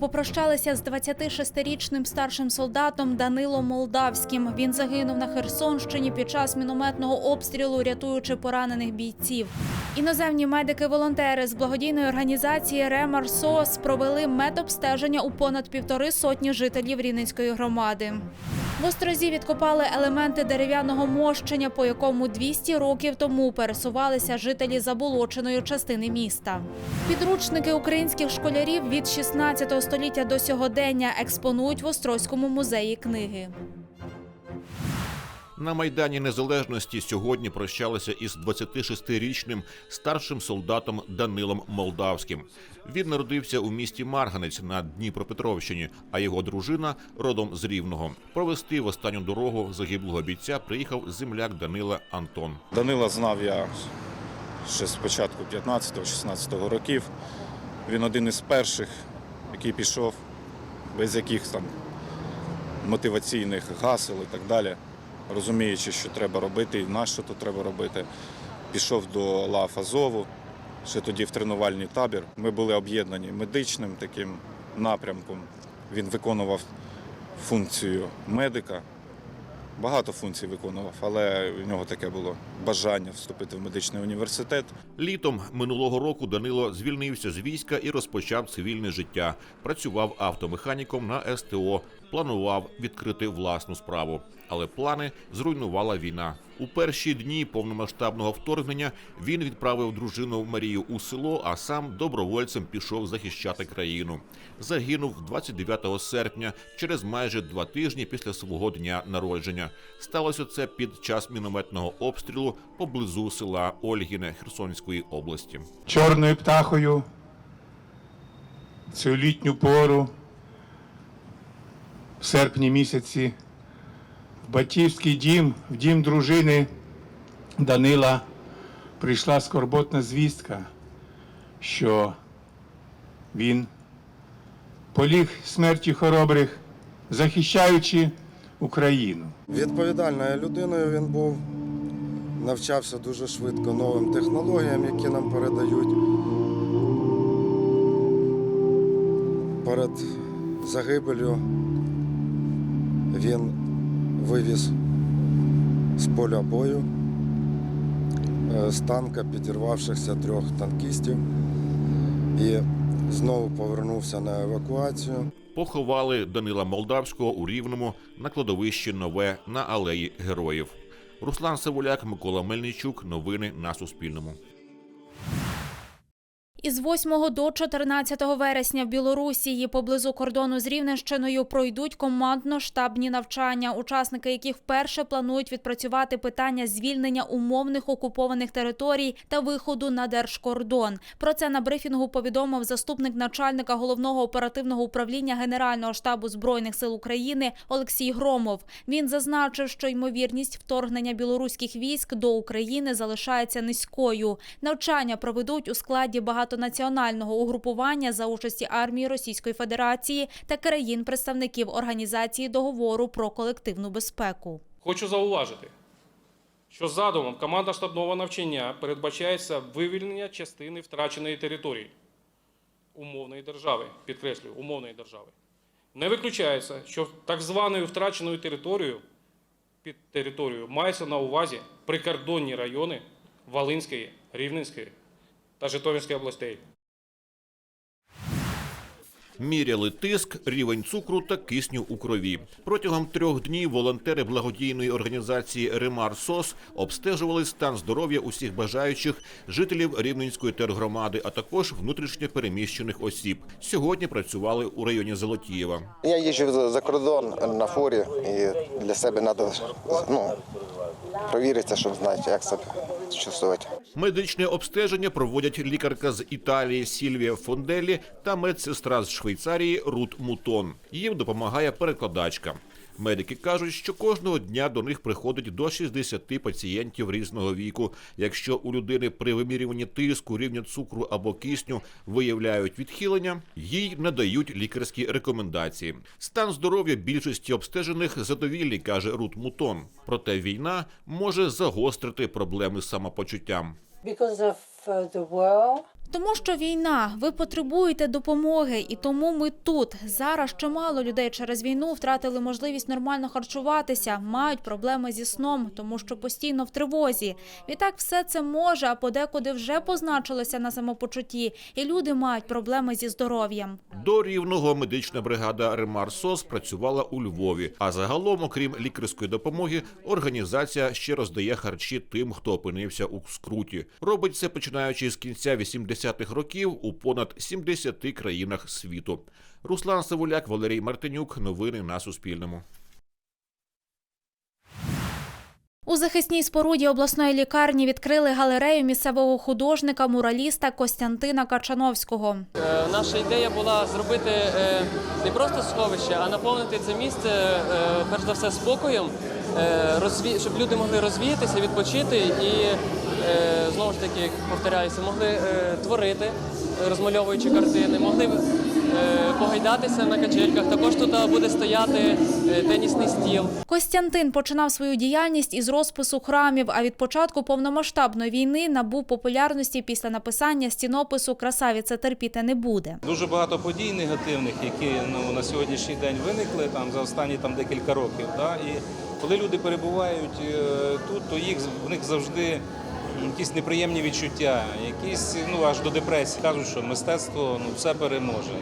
Попрощалися з 26-річним старшим солдатом Данилом Молдавським. Він загинув на Херсонщині під час мінометного обстрілу, рятуючи поранених бійців. Іноземні медики-волонтери з благодійної організації Ремар СОС провели медобстеження у понад півтори сотні жителів Рівненської громади. В Острозі відкопали елементи дерев'яного мощення, по якому 200 років тому пересувалися жителі заболоченої частини міста. Підручники українських школярів від 16 століття до сьогодення експонують в Острозькому музеї книги. На майдані незалежності сьогодні прощалися із 26-річним старшим солдатом Данилом Молдавським. Він народився у місті Марганець на Дніпропетровщині, а його дружина родом з Рівного. Провести в останню дорогу загиблого бійця приїхав земляк Данила Антон. Данила знав я ще з початку 15-16 років. Він один із перших, який пішов, без яких там мотиваційних гасел і так далі, розуміючи, що треба робити і на що то треба робити. Пішов до лав Азову, ще тоді в тренувальний табір. Ми були об'єднані медичним таким напрямком. Він виконував функцію медика. Багато функцій виконував, але в нього таке було бажання вступити в медичний університет. Літом минулого року Данило звільнився з війська і розпочав цивільне життя. Працював автомеханіком на СТО, планував відкрити власну справу. Але плани зруйнувала війна. У перші дні повномасштабного вторгнення він відправив дружину Марію у село, а сам добровольцем пішов захищати країну. Загинув 29 серпня через майже два тижні після свого дня народження. Сталося це під час мінометного обстрілу поблизу села Ольгіне Херсонської області. чорною птахою цю літню пору в серпні місяці в батьківський дім, в дім дружини Данила прийшла скорботна звістка, що він поліг смерті хоробрих, захищаючи Україну. Відповідальною людиною він був, навчався дуже швидко новим технологіям, які нам передають. Перед загибелью він вивіз з поля бою е, з танка підірвавшихся трьох танкістів і знову повернувся на евакуацію. Поховали Данила Молдавського у Рівному на кладовищі Нове на алеї Героїв. Руслан Савуляк, Микола Мельничук. Новини на Суспільному. Із 8 до 14 вересня в Білорусі поблизу кордону з Рівненщиною пройдуть командно-штабні навчання, учасники яких вперше планують відпрацювати питання звільнення умовних окупованих територій та виходу на держкордон. Про це на брифінгу повідомив заступник начальника головного оперативного управління Генерального штабу збройних сил України Олексій Громов. Він зазначив, що ймовірність вторгнення білоруських військ до України залишається низькою. Навчання проведуть у складі багатонаціонального угрупування за участі армії Російської Федерації та країн-представників організації договору про колективну безпеку. Хочу зауважити, що задумом командно-штабного навчання передбачається вивільнення частини втраченої території умовної держави, підкреслюю, умовної держави. Не виключається, що так званою втраченою територією під територією мається на увазі прикордонні райони Волинської, Рівненської та Житомирської областей. Міряли тиск, рівень цукру та кисню у крові. Протягом трьох днів волонтери благодійної організації Ремар СОС обстежували стан здоров'я усіх бажаючих жителів Рівненської тергромади, а також внутрішньо переміщених осіб. Сьогодні працювали у районі Золотієва. Я їжджу за кордон на фурі і для себе треба ну, провіритися, щоб знати, як себе чувствувати. Медичне обстеження проводять лікарка з Італії Сільвія Фонделі та медсестра з Швейцарії Рут Мутон. Їм допомагає перекладачка. Медики кажуть, що кожного дня до них приходить до 60 пацієнтів різного віку. Якщо у людини при вимірюванні тиску, рівня цукру або кисню виявляють відхилення, їй надають лікарські рекомендації. Стан здоров'я більшості обстежених задовільний, каже Рут Мутон. Проте війна може загострити проблеми з самопочуттям. Тому що війна, ви потребуєте допомоги, і тому ми тут. Зараз чимало людей через війну втратили можливість нормально харчуватися, мають проблеми зі сном, тому що постійно в тривозі. Відтак все це може, а подекуди вже позначилося на самопочутті, і люди мають проблеми зі здоров'ям. До рівного медична бригада Ремар СОС працювала у Львові. А загалом, окрім лікарської допомоги, організація ще роздає харчі тим, хто опинився у скруті. Робить це починаючи з кінця 80-х років у понад 70 країнах світу. Руслан Савуляк, Валерій Мартинюк. Новини на Суспільному. У захисній споруді обласної лікарні відкрили галерею місцевого художника мураліста Костянтина Качановського. Е, Наша ідея була зробити е, не просто сховище, а наповнити це місце е, перш за все спокоєм, розві- щоб люди могли розвіятися, відпочити і е, знову ж таки повторяюся, могли е, творити, розмальовуючи картини, могли е, погайдатися на качельках. Також тут буде стояти е, тенісний стіл. Костянтин починав свою діяльність із розпису храмів, а від початку повномасштабної війни набув популярності після написання стінопису Красавіця терпіти не буде. Дуже багато подій негативних, які ну, на сьогоднішній день виникли там за останні там декілька років. Да? І коли люди перебувають е, тут, то їх в них завжди якісь неприємні відчуття, якісь ну аж до депресії. Кажуть, що мистецтво ну все переможе.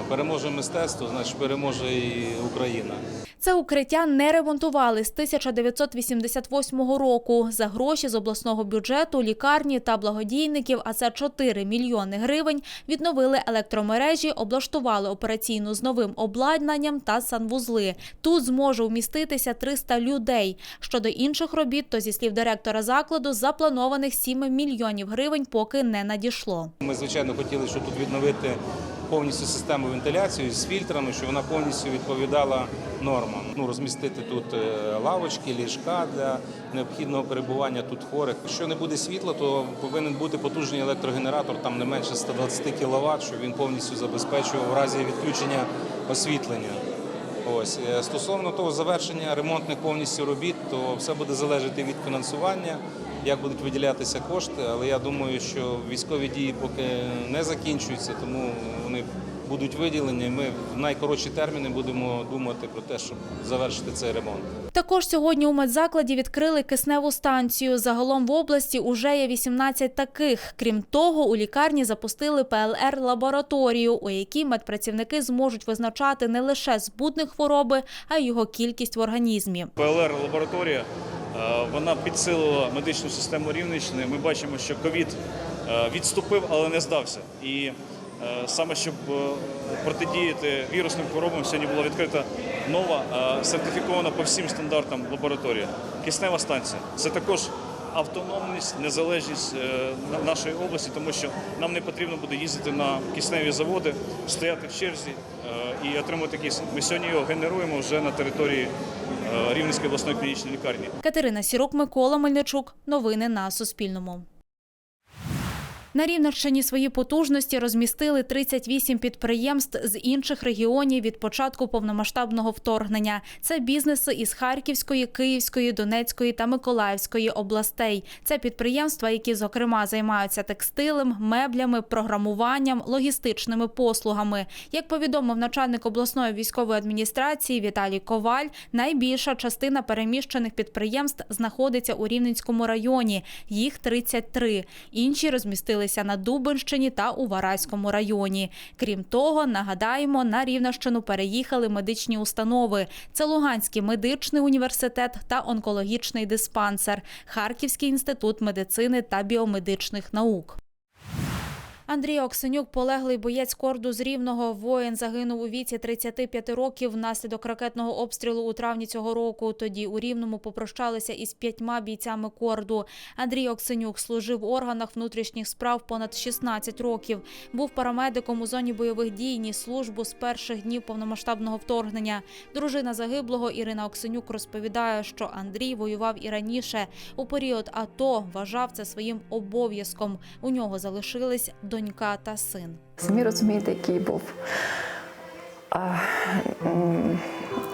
А переможе мистецтво, значить переможе і Україна. Це укриття не ремонтували з 1988 року. За гроші з обласного бюджету, лікарні та благодійників, а це 4 мільйони гривень, відновили електромережі, облаштували операційну з новим обладнанням та санвузли. Тут зможе вміститися 300 людей. Щодо інших робіт, то зі слів директора закладу, запланованих 7 мільйонів гривень поки не надійшло. Ми, звичайно, хотіли, щоб тут відновити повністю систему вентиляції з фільтрами, щоб вона повністю відповідала нормам. Ну, розмістити тут е, лавочки, ліжка для необхідного перебування тут хворих. Якщо не буде світла, то повинен бути потужний електрогенератор, там не менше 120 кВт, щоб він повністю забезпечував в разі відключення освітлення. Ось е, стосовно того завершення ремонтних повністю робіт, то все буде залежати від фінансування, як будуть виділятися кошти. Але я думаю, що військові дії поки не закінчуються, тому вони будуть виділені. Ми в найкоротші терміни будемо думати про те, щоб завершити цей ремонт. Також сьогодні у медзакладі відкрили кисневу станцію. Загалом в області уже є 18 таких. Крім того, у лікарні запустили ПЛР-лабораторію, у якій медпрацівники зможуть визначати не лише збудник хвороби, а й його кількість в організмі. ПЛР-лабораторія е, вона підсилила медичну систему Рівненщини. Ми бачимо, що ковід е, відступив, але не здався. І саме щоб е, протидіяти вірусним хворобам, сьогодні була відкрита нова е, сертифікована по всім стандартам лабораторія. Киснева станція. Це також автономність, незалежність е, нашої області, тому що нам не потрібно буде їздити на кисневі заводи, стояти в черзі е, і отримувати кисень. Ми сьогодні його генеруємо вже на території е, Рівненської обласної клінічної лікарні. Катерина Сірук, Микола Мельничук. Новини на Суспільному. На Рівненщині свої потужності розмістили 38 підприємств з інших регіонів від початку повномасштабного вторгнення. Це бізнеси із Харківської, Київської, Донецької та Миколаївської областей. Це підприємства, які, зокрема, займаються текстилем, меблями, програмуванням, логістичними послугами. Як повідомив начальник обласної військової адміністрації Віталій Коваль, найбільша частина переміщених підприємств знаходиться у Рівненському районі. Їх 33. Інші розмістилися на Дубенщині та у Варайському районі. Крім того, нагадаємо, на Рівненщину переїхали медичні установи. Це Луганський медичний університет та онкологічний диспансер, Харківський інститут медицини та біомедичних наук. Андрій Оксенюк, полеглий боєць корду з Рівного, воїн загинув у віці 35 років внаслідок ракетного обстрілу у травні цього року. Тоді у Рівному попрощалися із п'ятьма бійцями корду. Андрій Оксенюк служив в органах внутрішніх справ понад 16 років. Був парамедиком у зоні бойових дій, ніс службу з перших днів повномасштабного вторгнення. Дружина загиблого Ірина Оксенюк розповідає, що Андрій воював і раніше. У період АТО вважав це своїм обов'язком. У нього залишились донька та син. Самі розумієте, який був. А,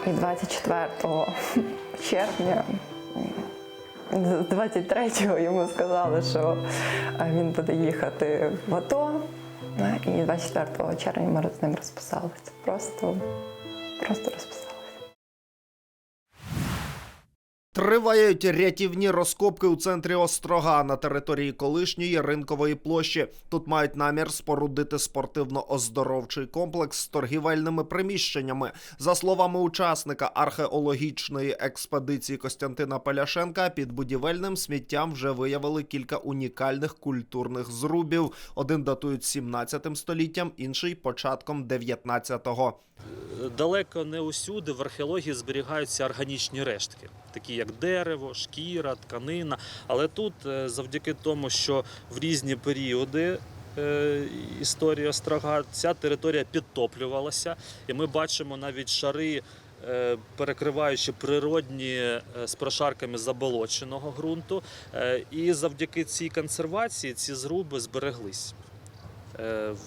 і 24 червня, 23-го йому сказали, що він буде їхати в АТО. І 24 червня ми з ним розписалися. Просто, просто розписалися. Тривають рятівні розкопки у центрі Острога на території колишньої ринкової площі. Тут мають намір спорудити спортивно-оздоровчий комплекс з торгівельними приміщеннями. За словами учасника археологічної експедиції Костянтина Пеляшенка, під будівельним сміттям вже виявили кілька унікальних культурних зрубів. Один датують 17 століттям, інший початком 19-го. далеко не усюди в археології зберігаються органічні рештки, такі як дерево, шкіра, тканина. Але тут, е, завдяки тому, що в різні періоди е, історії острога ця територія підтоплювалася, і ми бачимо навіть шари. е, Перекриваючи природні з прошарками заболоченого ґрунту, і завдяки цій консервації ці зруби збереглись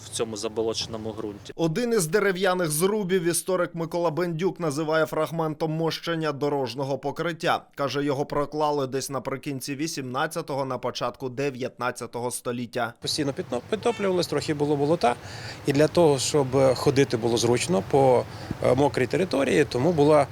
в цьому заболоченому ґрунті. Один із дерев'яних зрубів історик Микола Бендюк називає фрагментом мощення дорожнього покриття. Каже, його проклали десь наприкінці 18-го, на початку 19-го століття. Постійно підтоплювалось, трохи було болота. І для того, щоб е, ходити було зручно по е, мокрій території, тому була е,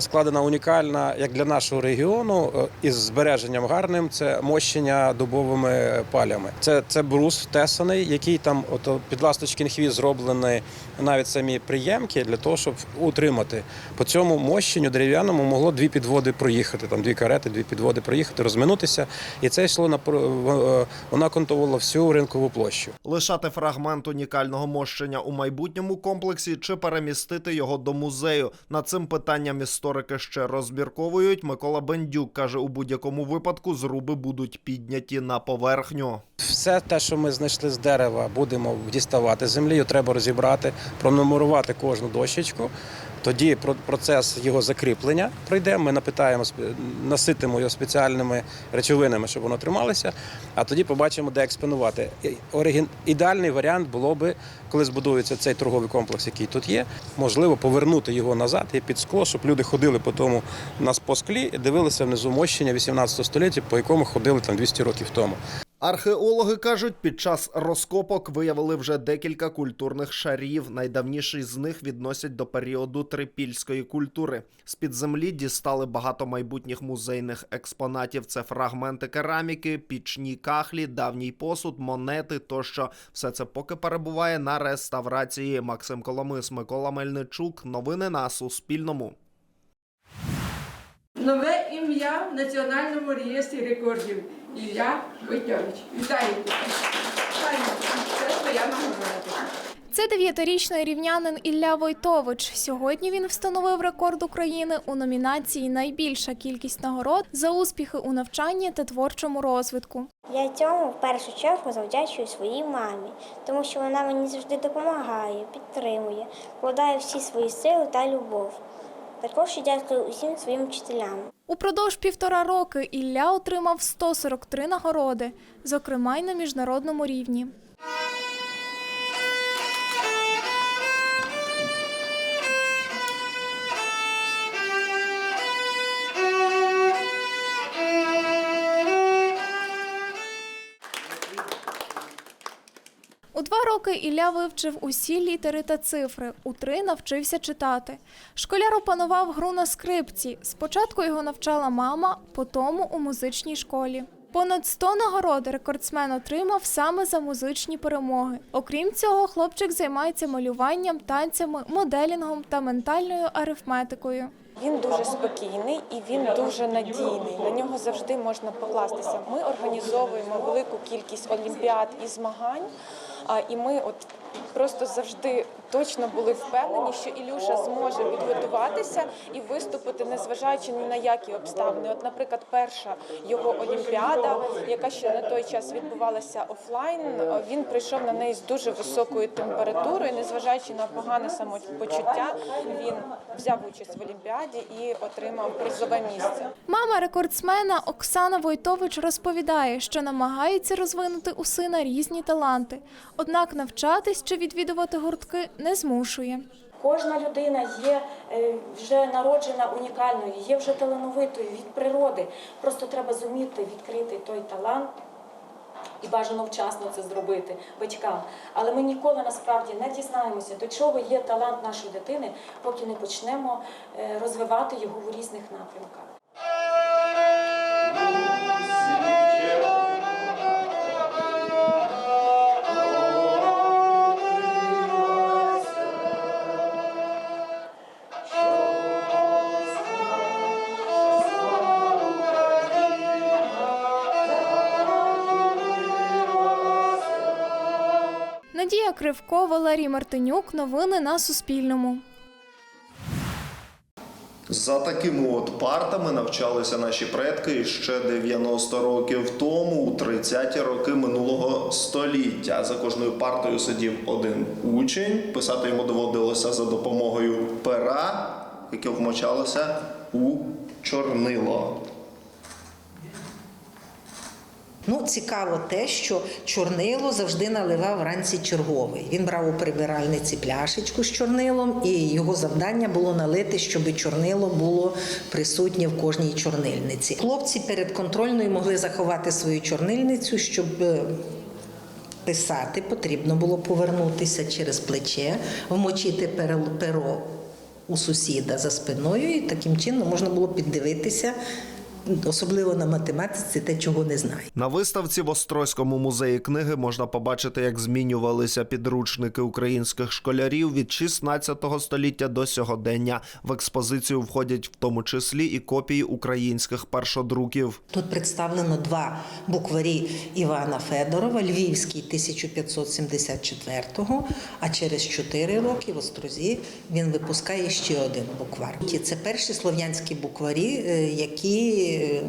складена унікальна, як для нашого регіону, е, із збереженням гарним, це мощення дубовими палями. Це, це брус тесаний, який там от, під ласточкін хвіст зроблений навіть самі приємки для того, щоб утримати. По цьому мощенню дерев'яному могло дві підводи проїхати, там дві карети, дві підводи проїхати, розминутися. І це йшло на е, вона контувала всю ринкову площу. Лишати фрагмент унікального мощення у майбутньому комплексі чи перемістити його до музею. Над цим питанням історики ще розмірковують. Микола Бендюк каже, у будь-якому випадку зруби будуть підняті на поверхню. Все те, що ми знайшли з дерева, будемо діставати землі, треба розібрати, пронумерувати кожну дощечку. Тоді про- процес його закріплення пройде. Ми напитаємо, наситимо його спеціальними речовинами, щоб воно трималося. А тоді побачимо, де експонувати. Ідеальний варіант було би, коли збудується цей торговий комплекс, який тут є, можливо, повернути його назад і під скло, щоб люди ходили по тому нас по склі і дивилися внизу мощення 18 століття, по якому ходили там 200 років тому. Археологи кажуть, під час розкопок виявили вже декілька культурних шарів. Найдавніший з них відносять до періоду трипільської культури. З під землі дістали багато майбутніх музейних експонатів. Це фрагменти кераміки, пічні кахлі, давній посуд, монети тощо. Все це поки перебуває на реставрації. Максим Коломис, Микола Мельничук. Новини на Суспільному. Нове ім'я в Національному реєстрі рекордів. Ілля Войтович. Вітаю Це нагорода. Це дев'ятирічний рівнянин Ілля Войтович. Сьогодні він встановив рекорд України у номінації Найбільша кількість нагород за успіхи у навчанні та творчому розвитку. Я цьому в першу чергу завдячую своїй мамі, тому що вона мені завжди допомагає, підтримує, вкладає всі свої сили та любов. Також я дякую усім своїм вчителям. Упродовж півтора роки Ілля отримав 143 нагороди, зокрема й на міжнародному рівні. Роки Ілля вивчив усі літери та цифри, у три навчився читати. Школяр опанував гру на скрипці. Спочатку його навчала мама, потім у музичній школі. Понад 100 нагород рекордсмен отримав саме за музичні перемоги. Окрім цього, хлопчик займається малюванням, танцями, моделінгом та ментальною арифметикою. Він дуже спокійний і він дуже надійний. На нього завжди можна покластися. Ми організовуємо велику кількість олімпіад і змагань. А, І ми от просто завжди точно були впевнені, що Ілюша зможе підготуватися і виступити, незважаючи ні на які обставини. От, наприклад, перша його олімпіада, яка ще на той час відбувалася офлайн, він прийшов на неї з дуже високою температурою, незважаючи на погане самопочуття, він взяв участь в олімпіаді і отримав призове місце. Мама рекордсмена Оксана Войтович розповідає, що намагається розвинути у сина різні таланти, однак навчатись чи відвідувати гуртки не змушує. Кожна людина є е, вже народжена унікальною, є вже талановитою від природи. Просто треба зуміти відкрити той талант і бажано вчасно це зробити батькам. Але ми ніколи насправді не дізнаємося, до чого є талант нашої дитини, поки не почнемо е, розвивати його в різних напрямках. Кривко, Валерій Мартинюк. Новини на Суспільному. За такими от партами навчалися наші предки ще 90 років тому, у 30-ті роки минулого століття. За кожною партою сидів один учень. Писати йому доводилося за допомогою пера, яке вмочалося у чорнило. Ну, цікаво те, що чорнило завжди наливав вранці черговий. Він брав у прибиральниці пляшечку з чорнилом, і його завдання було налити, щоб чорнило було присутнє в кожній чорнильниці. Хлопці перед контрольною могли заховати свою чорнильницю, щоб е, писати потрібно було повернутися через плече, вмочити перо- у сусіда за спиною, і таким чином можна було піддивитися, особливо на математиці, те, чого не знає. На виставці в Острозькому музеї книги можна побачити, як змінювалися підручники українських школярів від 16 століття до сьогодення. В експозицію входять в тому числі і копії українських першодруків. Тут представлено два букварі Івана Федорова, Львівський 1574-го, а через 4 роки в Острозі він випускає ще один буквар. Це перші слов'янські букварі, е, які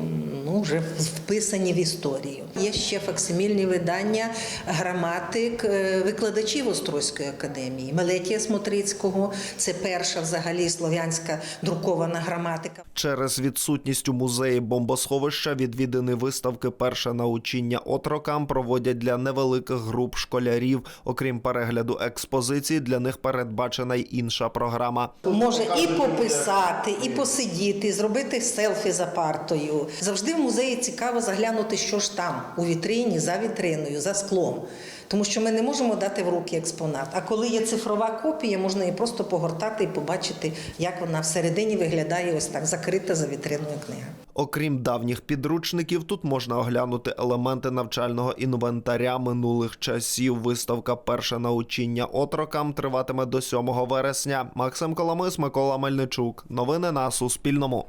ну, вже вписані в історію. Є ще факсимільні видання граматик е, викладачів Острозької академії. Мелетія Смотрицького це перша взагалі слов'янська друкована граматика. Через відсутність у музеї бомбосховища відвідини виставки перше научіння отрокам проводять для невеликих груп школярів. Окрім перегляду експозиції, для них передбачена й інша програма. Може і пописати, і посидіти, зробити селфі за партою. Завжди в музеї цікаво заглянути, що ж там у вітрині, за вітриною, за склом. Тому що ми не можемо дати в руки експонат. А коли є цифрова копія, можна її просто погортати і побачити, як вона всередині виглядає ось так, закрита за вітриною книга. Окрім давніх підручників, тут можна оглянути елементи навчального інвентаря минулих часів. Виставка Перше научіння отрокам триватиме до 7 вересня. Максим Коломис, Микола Мельничук. Новини на Суспільному.